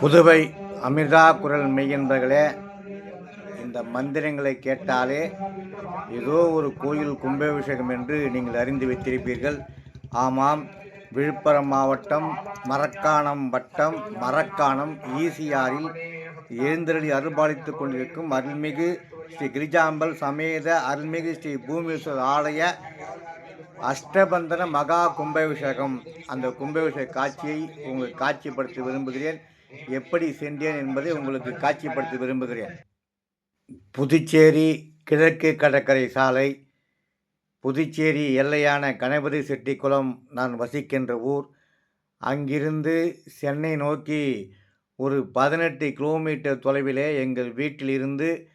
புதுவை அமிர்தா குரல் மெய்யன்பர்களே இந்த மந்திரங்களை கேட்டாலே ஏதோ ஒரு கோயில் கும்பாபிஷேகம் என்று நீங்கள் அறிந்து வைத்திருப்பீர்கள். ஆமாம் விழுப்புரம் மாவட்டம் மரக்காணம் வட்டம் மரக்காணம் ஈசிஆரில் எழுந்தருளி அருள்பாலித்துக் கொண்டிருக்கும் அருள்மிகு ஸ்ரீ கிரிஜாம்பல் சமேத அருள்மிகு ஸ்ரீ பூமீஸ்வரர் ஆலய அஷ்டபந்தன மகா கும்பாபிஷேகம். அந்த கும்பாபிஷேக காட்சியை உங்களுக்கு காட்சிப்படுத்த விரும்புகிறேன். எப்படி சென்றேன் என்பதை உங்களுக்கு காட்சிப்படுத்த விரும்புகிறேன். புதுச்சேரி கிழக்கு கடற்கரை சாலை புதுச்சேரி எல்லையான கணபதி செட்டிக்குளம் நான் வசிக்கின்ற ஊர். அங்கிருந்து சென்னை நோக்கி ஒரு பதினெட்டு கிலோமீட்டர் தொலைவிலே எங்கள் வீட்டிலிருந்து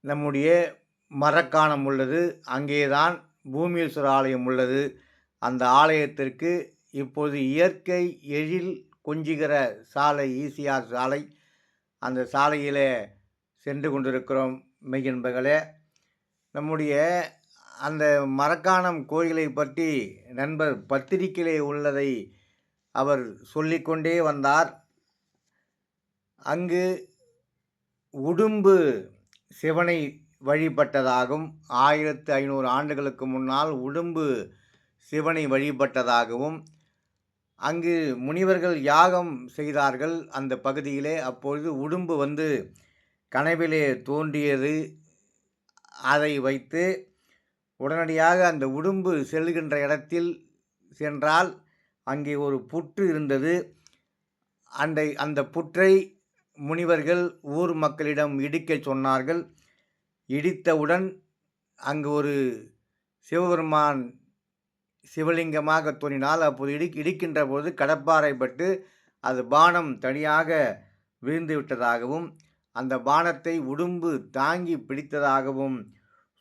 நம்முடைய மரக்காணம் உள்ளது. அங்கேதான் பூமீஸ்வர ஆலயம் உள்ளது. அந்த ஆலயத்திற்கு இப்போது இயற்கை எழில் கொஞ்சுகிற சாலை ஈசிஆர் சாலை. அந்த சாலையிலே சென்று கொண்டிருக்கிறோம் மெய்யன்பர்களே நம்முடைய அந்த மரக்காணம் கோயிலை பற்றி நண்பர் பத்திரிகையிலே உள்ளதை அவர் சொல்லிக்கொண்டே வந்தார். அங்கு உடும்பு சிவனை வழிபட்டதாகவும் ஆயிரத்து ஐநூறு ஆண்டுகளுக்கு முன்னால் உடும்பு சிவனை வழிபட்டதாகவும் அங்கு முனிவர்கள் யாகம் செய்தார்கள். அந்த பகுதியிலே அப்பொழுது உடும்பு வந்து கனவிலே தோன்றியது. அதை வைத்து உடனடியாக அந்த உடும்பு செல்கின்ற இடத்தில் சென்றால் அங்கே ஒரு புற்று இருந்தது. அந்த அந்த புற்றை முனிவர்கள் ஊர் மக்களிடம் இடிக்கச் சொன்னார்கள். இடித்தவுடன் அங்கு ஒரு சிவபெருமான் சிவலிங்கமாக தோன்றினால் அப்போது இடி இடிக்கின்ற போது கடப்பாறைப்பட்டு அது பானம் தனியாக விழுந்து விட்டதாகவும் அந்த பானத்தை உடும்பு தாங்கி பிடித்ததாகவும்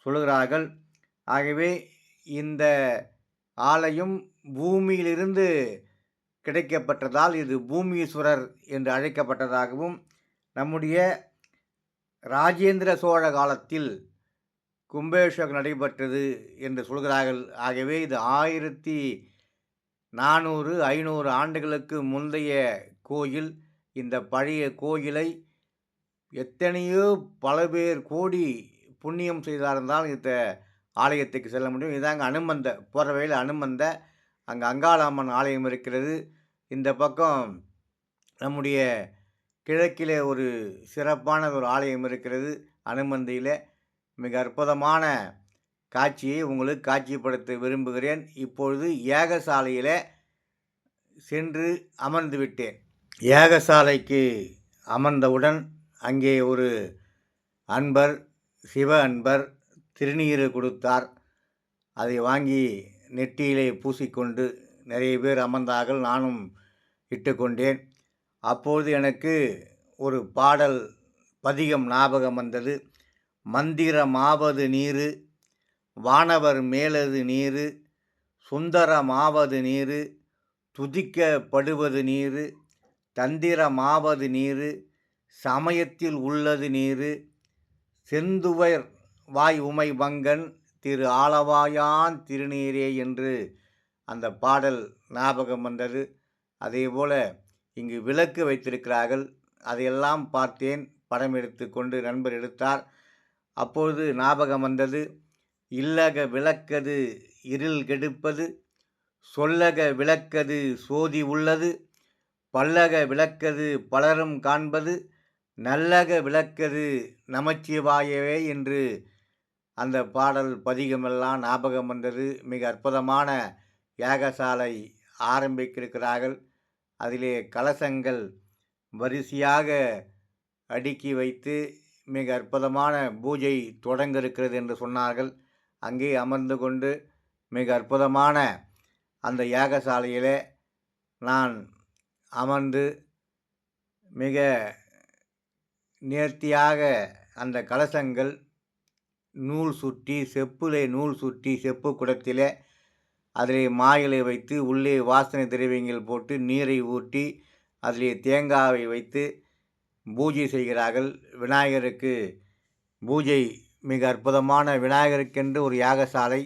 சொல்கிறார்கள் ஆகவே இந்த ஆலயம் பூமியிலிருந்து கிடைக்கப்பட்டதால் இது பூமீஸ்வரர் என்று அழைக்கப்பட்டதாகவும் நம்முடைய ராஜேந்திர சோழ காலத்தில் கும்பாபிஷேகம் நடைபெற்றது என்று சொல்கிறார்கள். ஆகவே இது ஆயிரத்தி நானூறு ஐநூறு ஆண்டுகளுக்கு முந்தைய கோயில். இந்த பழைய கோயிலை எத்தனையோ பல பேர் கோடி புண்ணியம் செய்தார்ந்தால் இந்த ஆலயத்துக்கு செல்ல முடியும். இதாங்க அனுமந்த போகிற வழியில் அனுமந்த அங்கே அங்காளம்மன் ஆலயம் இருக்கிறது. இந்த பக்கம் நம்முடைய கிழக்கிலே ஒரு சிறப்பான ஒரு ஆலயம் இருக்கிறது அனுமந்தியில். மிக அற்புதமான காட்சியை உங்களுக்கு காட்சிப்படுத்த விரும்புகிறேன். இப்பொழுது ஏகசாலையில் சென்று அமர்ந்து விட்டேன். ஏகசாலைக்கு அமர்ந்தவுடன் அங்கே ஒரு அன்பர் சிவ அன்பர் திருநீரை கொடுத்தார். அதை வாங்கி நெற்றியிலே பூசிக்கொண்டு நிறைய பேர் அமர்ந்தார்கள். நானும் இட்டுக்கொண்டேன். அப்போது எனக்கு ஒரு பாடல் பதிகம் ஞாபகம் வந்தது. மந்திரமாவது நீரு வானவர் மேலது நீரு சுந்தரமாவது நீரு துதிக்கப்படுவது நீரு தந்திரமாவது நீரு சமயத்தில் உள்ளது நீரு செந்துவர் வாய் உமை வங்கன் திரு ஆளவாயான் திருநீரே என்று அந்த பாடல் ஞாபகம் வந்தது. அதேபோல் இங்கு விளக்கு வைத்திருக்கிறார்கள். அதையெல்லாம் பார்த்தேன். படம் எடுத்து கொண்டு நண்பர் எடுத்தார். அப்பொழுது ஞாபகம் வந்தது இல்லக விளக்கது இருள் கெடுப்பது சொல்லக விளக்கது சோதி உள்ளது பல்லக விளக்கது பலரும் காண்பது நல்லக விளக்கது நமச்சிவாயவே என்று அந்த பாடல் பதிகமெல்லாம் ஞாபகம் வந்தது. மிக அற்புதமான யாகசாலை ஆரம்பிக்கிருக்கிறார்கள் அதிலே கலசங்கள் வரிசையாக அடுக்கி வைத்து மிக அற்புதமான பூஜை தொடங்க இருக்கிறது என்று சொன்னார்கள். அங்கே அமர்ந்து கொண்டு மிக அற்புதமான அந்த யாகசாலையிலே நான் அமர்ந்து மிக நேர்த்தியாக அந்த கலசங்கள் நூல் சுற்றி செப்புலே நூல் சுற்றி செப்பு குடத்திலே அதிலே மாயிலை வைத்து உள்ளே வாசனை திரவியங்கள் போட்டு நீரை ஊற்றி அதிலே தேங்காவை வைத்து பூஜை செய்கிறார்கள். விநாயகருக்கு பூஜை மிக அற்புதமான விநாயகருக்கென்று ஒரு யாகசாலை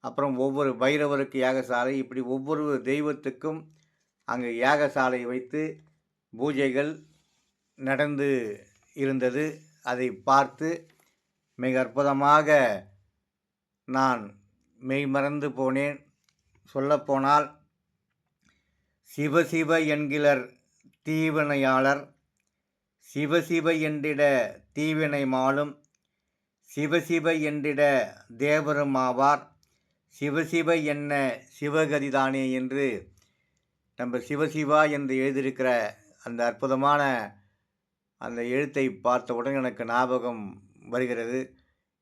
அப்புறம் ஒவ்வொரு பைரவருக்கு யாகசாலை இப்படி ஒவ்வொரு தெய்வத்துக்கும் அங்கே யாகசாலை வைத்து பூஜைகள் நடந்து இருந்தது. அதை பார்த்து மிக அற்புதமாக நான் மெய்மறந்து போனேன். சொல்லப்போனால் சிவசிவ என்கிற தீவினையாளர் சிவசிவ என்றிட தீவினை மாலும் சிவசிவ என்றிட தேவரும் ஆவார். சிவசிவ என்ன சிவகதிதானே என்று நம்ம சிவசிவா என்று எழுதியிருக்கிற அந்த அற்புதமான அந்த எழுத்தை பார்த்தவுடன் எனக்கு ஞாபகம் வருகிறது.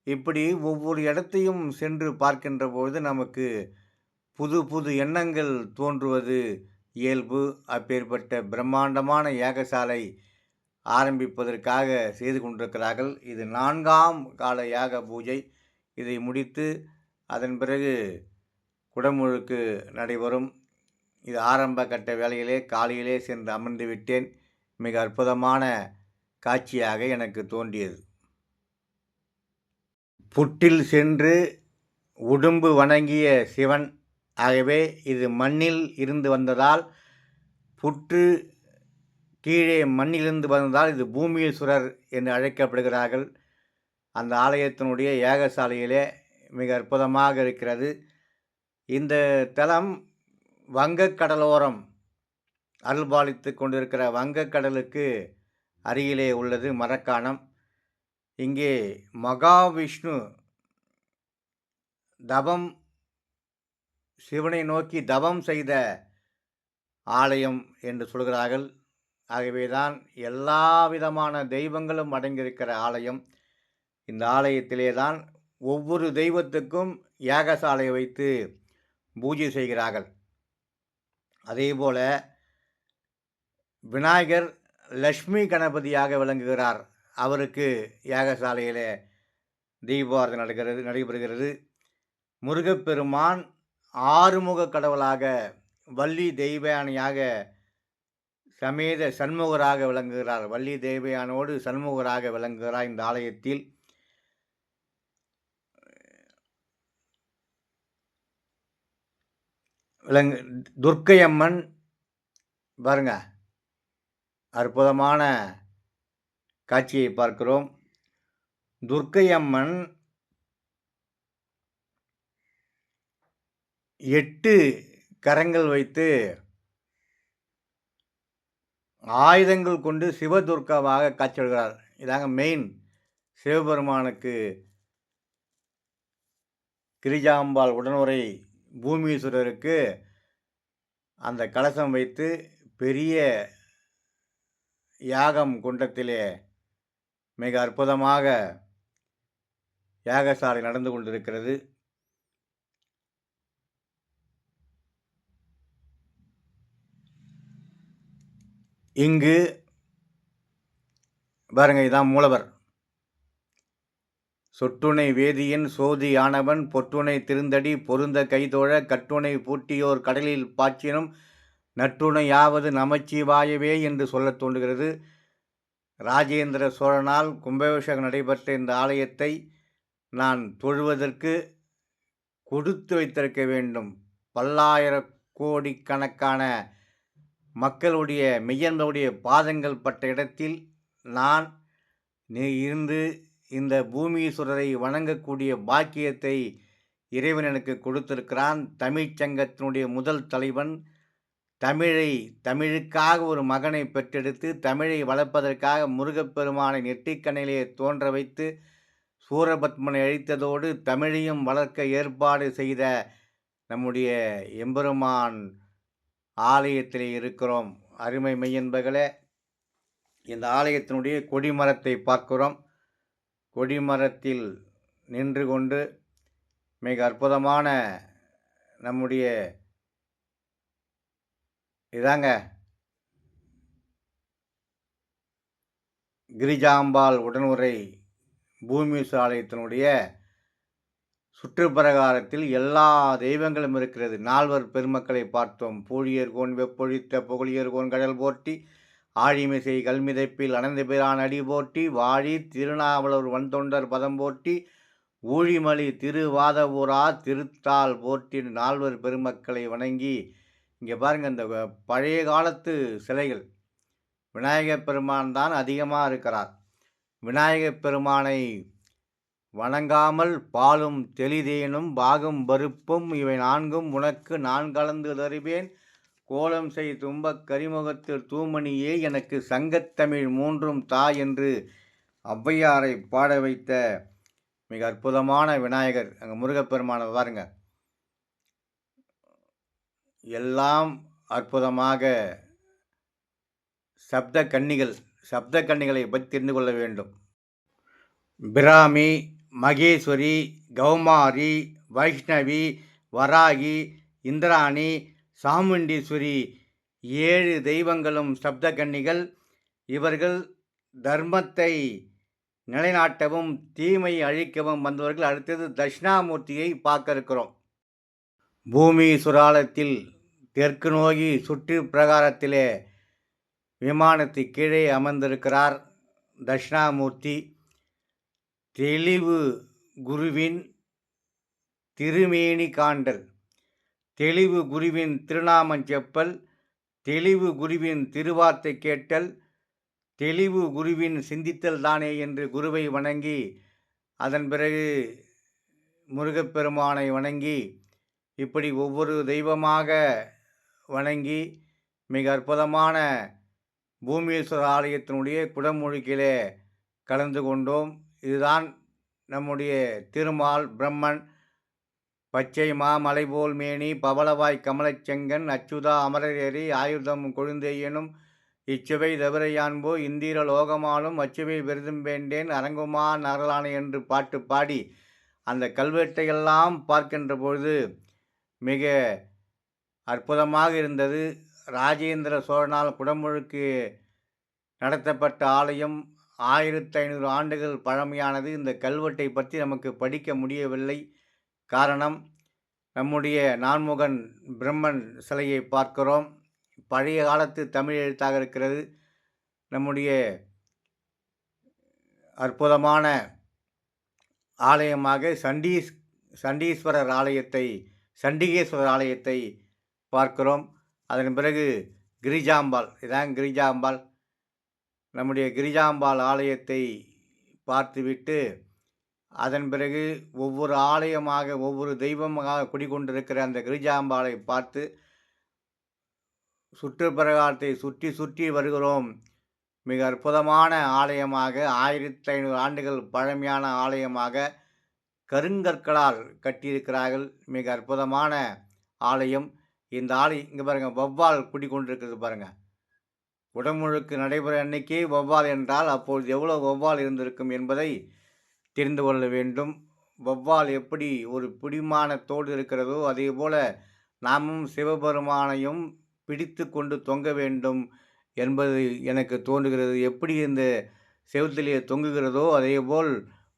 இப்படி ஒவ்வொரு இடத்தையும் சென்று பார்க்கின்ற பொழுது நமக்கு புது புது எண்ணங்கள் தோன்றுவது இயல்பு. அப்பேற்பட்ட பிரம்மாண்டமான யாகசாலை ஆரம்பிப்பதற்காக செய்து கொண்டிருக்கிறார்கள். இது நான்காம் கால யாக பூஜை. இதை முடித்து அதன் பிறகு குடமுழுக்கு நடைபெறும். இது ஆரம்ப கட்ட வேலையிலே காலையிலே சென்று அமர்ந்து விட்டேன். மிக அற்புதமான காட்சியாக எனக்கு தோன்றியது. புட்டில் சென்று உடும்பு வணங்கிய சிவன். ஆகவே இது மண்ணில் இருந்து வந்ததால் புற்று கீழே மண்ணிலிருந்து வந்ததால் இது பூமியீஸ்வரர் என்று அழைக்கப்படுகிறார்கள். அந்த ஆலயத்தினுடைய ஏகசாலையிலே மிக அற்புதமாக இருக்கிறது. இந்த தலம் வங்கக்கடலோரம் அருள்பாலித்து கொண்டிருக்கிற வங்கக்கடலுக்கு அருகிலே உள்ளது மரக்காணம். இங்கே மகாவிஷ்ணு தபம் சிவனை நோக்கி தபம் செய்த ஆலயம் என்று சொல்கிறார்கள். ஆகவேதான் எல்லா விதமான தெய்வங்களும் அடங்கியிருக்கிற ஆலயம். இந்த ஆலயத்திலே தான் ஒவ்வொரு தெய்வத்துக்கும் யாகசாலை வைத்து பூஜை செய்கிறார்கள். அதேபோல விநாயகர் லக்ஷ்மி கணபதியாக விளங்குகிறார். அவருக்கு யாகசாலையில் தீபாரதி நடக்கிறது நடைபெறுகிறது. முருகப்பெருமான் ஆறுமுக கடவுளாக வள்ளி தெய்வயானியாக சமேத சண்முகராக விளங்குகிறார். வள்ளி தேவையானோடு சண்முகராக விளங்குகிறார் இந்த ஆலயத்தில். விளங்கு துர்க்கை அம்மன் பாருங்க அற்புதமான காட்சியை பார்க்கிறோம். துர்க்கை அம்மன் எட்டு கரங்கள் வைத்து ஆயுதங்கள் கொண்டு சிவதுர்காவாக காட்சியளிக்கிறார். இதாங்க மெயின் சிவபெருமானுக்கு கிரிஜாம்பாள் உடனுரை பூமீஸ்வரருக்கு அந்த கலசம் வைத்து பெரிய யாகம் குண்டத்திலே மிக அற்புதமாக யாகசாலை நடந்து கொண்டிருக்கிறது. இங்கு பாருங்க இதான் மூலவர். சொட்டுணை வேதியின் சோதி ஆனவன் பொட்டுணை திருந்தடி பொருந்த கைதோழ கட்டுணை பூட்டியோர் கடலில் பாய்ச்சினும் நட்டுணையாவது நமச்சிவாயவே என்று சொல்லத் தோன்றுகிறது. ராஜேந்திர சோழனால் கும்பாபிஷேகம் நடைபெற்ற இந்த ஆலயத்தை நான் தொழுவதற்கு கொடுத்து வைத்திருக்க வேண்டும். பல்லாயிர கோடிக்கணக்கான மக்களுடைய மெய்யன்புடைய பாதங்கள் பட்ட இடத்தில் நான் நீ இருந்து இந்த பூமீஸ்வரரை வணங்கக்கூடிய பாக்கியத்தை இறைவன் எனக்கு கொடுத்திருக்கிறான். தமிழ்ச்சங்கத்தினுடைய முதல் தலைவன். தமிழை தமிழுக்காக ஒரு மகனை பெற்றெடுத்து தமிழை வளர்ப்பதற்காக முருகப்பெருமானை நெற்றிக்கண்ணிலே தோன்ற வைத்து சூரபத்மனை அழித்ததோடு தமிழையும் வளர்க்க ஏற்பாடு செய்த நம்முடைய எம்பெருமான் ஆலயத்தில் இருக்கிறோம். அருமை மெய்யன்பர்களே இந்த ஆலயத்தினுடைய கொடிமரத்தை பார்க்கிறோம். கொடிமரத்தில் நின்று கொண்டு மிக அற்புதமான நம்முடைய இதாங்க கிரிஜாம்பாள் உடனுரை பூமி ஆலயத்தினுடைய சுற்றுப்பிரகாரத்தில் எல்லா தெய்வங்களும் இருக்கிறது. நால்வர் பெருமக்களை பார்த்தோம். பூழியர் கோன் வெப்பொழித்த புகழியர் கோன் கடல் போட்டி ஆழிமிசை கல்மிதைப்பில் அனந்த பிரான் அடி போட்டி வாழி திருநாவலூர் வன்தொண்டர் பதம் போட்டி ஊழிமலி திருவாதபுரா திருத்தால் போட்டி நால்வர் பெருமக்களை வணங்கி இங்கே பாருங்கள் இந்த பழைய காலத்து சிலைகள். விநாயகப் பெருமான் தான் அதிகமாக இருக்கிறார். விநாயகப் பெருமானை வணங்காமல் பாலும் தெளிதேனும் பாகும் பருப்பும் இவை நான்கும் உனக்கு நான் கலந்து தருவேன். கோலம் செய் தும்பக் கரிமுகத்தில் தூமணியே எனக்கு சங்கத்தமிழ் மூன்றும் தா என்று ஔவையாரை பாட வைத்த மிக அற்புதமான விநாயகர் அங்கே முருகப்பெருமானை பாருங்க. எல்லாம் அற்புதமாக சப்த கன்னிகள் சப்த கன்னிகளை பற்றி தெரிந்து கொள்ள வேண்டும். பிராமி மகேஸ்வரி கௌமாரி வைஷ்ணவி வராகி இந்திராணி சாமுண்டீஸ்வரி. ஏழு தெய்வங்களும் சப்தகன்னிகள். இவர்கள் தர்மத்தை நிலைநாட்டவும் தீமை அழிக்கவும் வந்தவர்கள். அடுத்தது தட்சிணாமூர்த்தியை பார்க்க இருக்கிறோம் பூமி சுராலத்தில் தெற்கு நோக்கி சுற்று பிரகாரத்திலே விமானத்து கீழே அமர்ந்திருக்கிறார் தட்சிணாமூர்த்தி. தெளிவு குருவின் திருமேனி காண்டல் தெளிவு குருவின் திருநாமம் செப்பல் தெளிவு குருவின் திருவார்த்தை கேட்டல் தெளிவு குருவின் சிந்தித்தல் தானே என்று குருவை வணங்கி அதன் பிறகு முருகப்பெருமானை வணங்கி இப்படி ஒவ்வொரு தெய்வமாக வணங்கி மிக அற்புதமான பூமீஸ்வர ஆலயத்தினுடைய குடமுழுக்கிலே கலந்து கொண்டோம். இதுதான் நம்முடைய திருமால் பிரம்மன். பச்சை மாமலை போல் மேனி பவளவாய் கமலச்செங்கன் அச்சுதா அமரரேறி ஆயுதம் கொழுந்தேயனும் இச்சுவை தவிரையான்போ இந்திர லோகமாலும் அச்சுவை விருதும் வேண்டேன் அரங்குமா நரலான என்று பாட்டு பாடி அந்த கல்வெட்டையெல்லாம் பார்க்கின்ற பொழுது மிக அற்புதமாக இருந்தது. ராஜேந்திர சோழனால் குடமுழுக்கு நடத்தப்பட்ட ஆலயம் ஆயிரத்தி ஐநூறு ஆண்டுகள் பழமையானது. இந்த கல்வெட்டை பற்றி நமக்கு படிக்க முடியவில்லை. காரணம் நம்முடைய நான்முகன் பிரம்மன் சிலையை பார்க்கிறோம். பழைய காலத்து தமிழ் எழுத்தாக இருக்கிறது. நம்முடைய அற்புதமான ஆலயமாக சண்டீஸ் சண்டீஸ்வரர் ஆலயத்தை சண்டிகேஸ்வரர் ஆலயத்தை பார்க்கிறோம். அதன் பிறகு கிரிஜாம்பாள் இதான் கிரிஜாம்பாள். நம்முடைய கிரிஜாம்பாள் ஆலயத்தை பார்த்துவிட்டு அதன் பிறகு ஒவ்வொரு ஆலயமாக ஒவ்வொரு தெய்வமாக குடிகொண்டிருக்கிற அந்த கிரிஜாம்பாளை பார்த்து சுற்றுப்பிரகாரத்தை சுற்றி சுற்றி வருகிறோம். மிக அற்புதமான ஆலயமாக ஆயிரத்தி ஐநூறு ஆண்டுகள் பழமையான ஆலயமாக கருங்கற்களால் கட்டியிருக்கிறார்கள். மிக அற்புதமான ஆலயம். இந்த ஆலயம் இங்கே பாருங்கள் வௌவால் குடிக்கொண்டிருக்கிறது பாருங்கள் உடமுழுக்கு நடைபெற அன்னைக்கே வௌவால் என்றால் அப்பொழுது எவ்வளோ வௌவால் இருந்திருக்கும் என்பதை தெரிந்து கொள்ள வேண்டும். வௌவால் எப்படி ஒரு பிடிமானத்தோடு இருக்கிறதோ அதே போல் நாமும் சிவபெருமானையும் பிடித்து கொண்டு தொங்க வேண்டும் என்பது எனக்கு தோன்றுகிறது. எப்படி இந்த செவத்திலே தொங்குகிறதோ அதேபோல்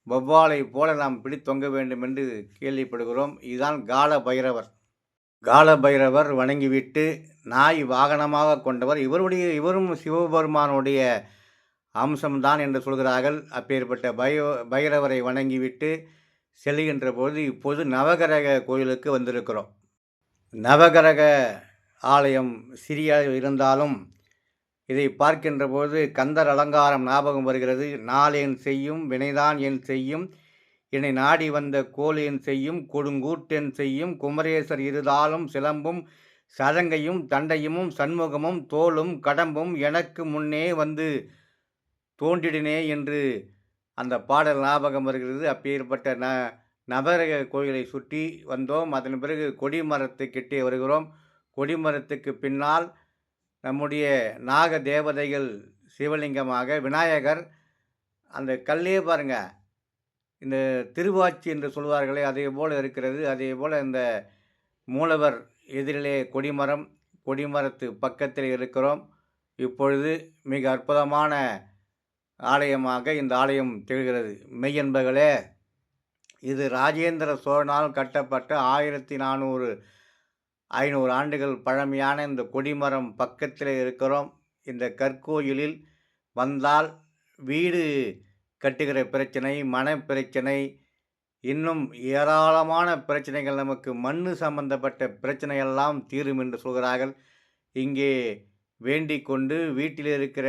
வௌவாலை போல நாம் பிடி தொங்க வேண்டும் என்று கேள்விப்படுகிறோம். இதுதான் கால பைரவர். கால பைரவர் வணங்கிவிட்டு நாய் வாகனமாக கொண்டவர். இவருடைய இவரும் சிவபெருமானுடைய அம்சம்தான் என்று சொல்கிறார்கள். அப்பேற்பட்ட பய பைரவரை வணங்கிவிட்டு செல்கின்ற பொழுது இப்போது நவகிரக கோயிலுக்கு வந்திருக்கிறோம். நவகிரக ஆலயம் சிறிய இருந்தாலும் இதை பார்க்கின்ற போது கந்தர் அலங்காரம் ஞாபகம் வருகிறது. நாளேன் செய்யும் வினைதான் என் செய்யும். என்னை நாடி வந்த கோழியன் செய்யும் கொடுங்கூட்டென் செய்யும் குமரேசர் இருதாலும் சிலம்பும் சதங்கையும் தண்டையும் சண்முகமும் தோளும் கடம்பும் எனக்கு முன்னே வந்து தோன்றிடினே என்று அந்த பாடல் ஞாபகம் வருகிறது. அப்பேற்பட்ட ந நவரக கோயிலை சுற்றி வந்தோம். அதன் பிறகு கொடிமரத்து கிட்டே வருகிறோம். கொடிமரத்துக்கு பின்னால் நம்முடைய நாக தேவதைகள் சிவலிங்கமாக விநாயகர் அந்த கல்லே பாருங்கள் இந்த திருவாச்சி என்று சொல்வார்களே அதே போல் இருக்கிறது. அதே போல் இந்த மூலவர் எதிரிலே கொடிமரம் கொடிமரத்து பக்கத்தில் இருக்கிறோம். இப்பொழுது மிக அற்புதமான ஆலயமாக இந்த ஆலயம் திகழ்கிறது. மெய்யன்பர்களே இது ராஜேந்திர சோழனால் கட்டப்பட்ட ஆயிரத்தி நானூறு ஐநூறு ஆண்டுகள் பழமையான இந்த கொடிமரம் பக்கத்தில் இருக்கிறோம். இந்த கற்கோயிலில் வந்தால் வீடு கட்டுகிற பிரச்சனை மன பிரச்சனை இன்னும் ஏராளமான பிரச்சனைகள் நமக்கு மண் சம்பந்தப்பட்ட பிரச்சனையெல்லாம் தீரும் என்று சொல்கிறார்கள். இங்கே வேண்டிக் கொண்டு வீட்டில் இருக்கிற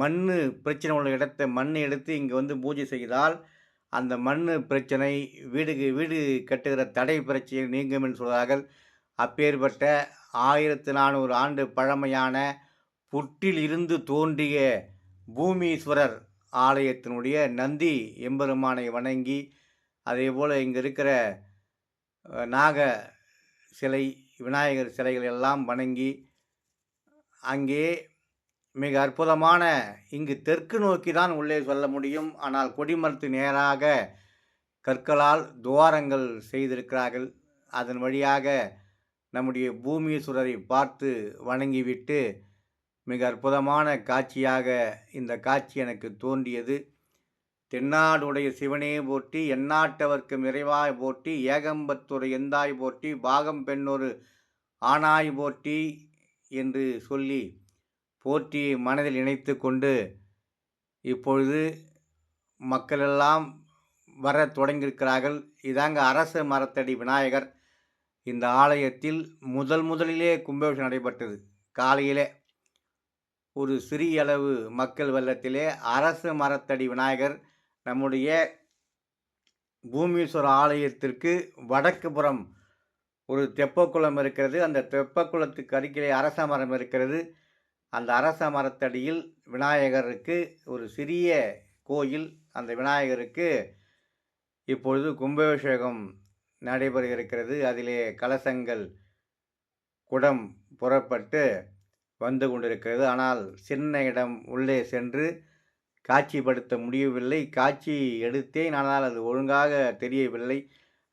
மண் பிரச்சனை உள்ள இடத்த மண் எடுத்து இங்கே வந்து பூஜை செய்தால் அந்த மண் பிரச்சனை வீடுக்கு வீடு கட்டுகிற தடை பிரச்சனை நீங்கும் என்று சொல்கிறார்கள். அப்பேற்பட்ட ஆயிரத்து நானூறு ஆண்டு பழமையான புட்டில் இருந்து தோன்றிய பூமீஸ்வரர் ஆலயத்தினுடைய நந்தி எம்பெருமானை வணங்கி அதே போல் இங்கே இருக்கிற நாக சிலை விநாயகர் சிலைகள் எல்லாம் வணங்கி அங்கே மிக அற்புதமான இங்கு தெற்கு நோக்கி தான் உள்ளே சொல்ல முடியும். ஆனால் கொடிமரத்து நேராக கற்களால் துவாரங்கள் செய்திருக்கிறார்கள். அதன் வழியாக நம்முடைய பூமீஸ்வரரை பார்த்து வணங்கிவிட்டு மிக அற்புதமான காட்சியாக இந்த காட்சி எனக்கு தோன்றியது. தென்னாடுடைய சிவனே போற்றி எந்நாட்டவர்க்கும் நிறைவாய் போற்றி ஏகம்பத்துறை எந்தாய் போற்றி பாகம் பெண்ணொரு ஆனாய் போற்றி என்று சொல்லி போற்றி மனதில் இணைத்து கொண்டு இப்பொழுது மக்களெல்லாம் வர தொடங்கியிருக்கிறார்கள். இதாங்க அரசு மரத்தடி விநாயகர். இந்த ஆலயத்தில் முதல் முதலிலே கும்பாபிஷேகம் நடைபெற்றது. காலையிலே ஒரு சிறிய அளவு மக்கள் வெள்ளத்திலே அரசு மரத்தடி விநாயகர் நம்முடைய பூமீஸ்வர ஆலயத்திற்கு வடக்கு புறம் ஒரு தெப்பக்குளம் இருக்கிறது. அந்த தெப்பக்குளத்துக்கு அருகிலே அரச மரம் இருக்கிறது. அந்த அரச மரத்தடியில் விநாயகருக்கு ஒரு சிறிய கோயில். அந்த விநாயகருக்கு இப்பொழுது கும்பாபிஷேகம் நடைபெற இருக்கிறது. அதிலே கலசங்கள் குடம் புறப்பட்டு வந்து கொண்டிருக்கிறது. ஆனால் சின்ன இடம் உள்ளே சென்று காட்சிப்படுத்த முடியவில்லை. காட்சி எடுத்தேன். ஆனால் அது ஒழுங்காக தெரியவில்லை.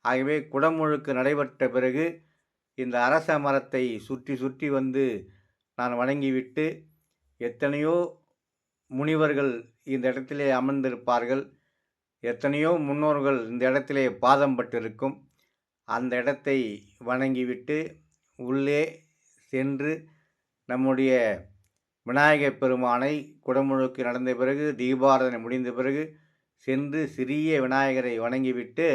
ஆகவே குடமுழுக்கு நடைபெற்ற பிறகு இந்த அரச மரத்தை சுற்றி சுற்றி வந்து நான் வணங்கிவிட்டு எத்தனையோ முனிவர்கள் இந்த இடத்திலே அமர்ந்திருப்பார்கள். எத்தனையோ முன்னோர்கள் இந்த இடத்திலே பாதம் பட்டிருக்கும். அந்த இடத்தை வணங்கிவிட்டு உள்ளே சென்று நம்முடைய விநாயகப் பெருமானை குடமுழுக்கு நடந்த பிறகு தீபாராதனை முடிந்த பிறகு சென்று சிறிய விநாயகரை வணங்கிவிட்டு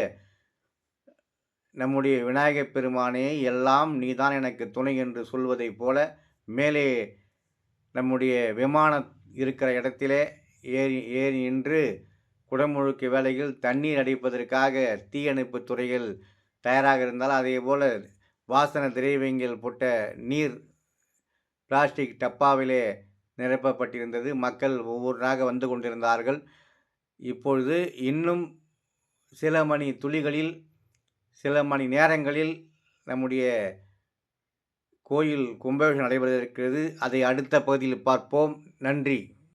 நம்முடைய விநாயகப் பெருமானே எல்லாம் நீதான் எனக்கு துணை என்று சொல்வதைப் போல மேலே நம்முடைய விமானம் இருக்கிற இடத்திலே ஏறி ஏறி நின்று குடமுழுக்கு வேளையில் தண்ணீர் அடிப்பதற்காக தீயணைப்பு துறைகள் தயாராக இருந்தால் அதே போல் வாசன திரைவியங்கள் போட்ட நீர் பிளாஸ்டிக் டப்பாவிலே நிரப்பப்பட்டிருந்தது. மக்கள் ஒவ்வொன்றாக வந்து கொண்டிருந்தார்கள். இப்பொழுது இன்னும் சில மணி துளிகளில் சில மணி நேரங்களில் நம்முடைய கோயில் கும்பாபிஷேகம் நடைபெற இருக்கிறது அதை அடுத்த பகுதியில் பார்ப்போம். நன்றி.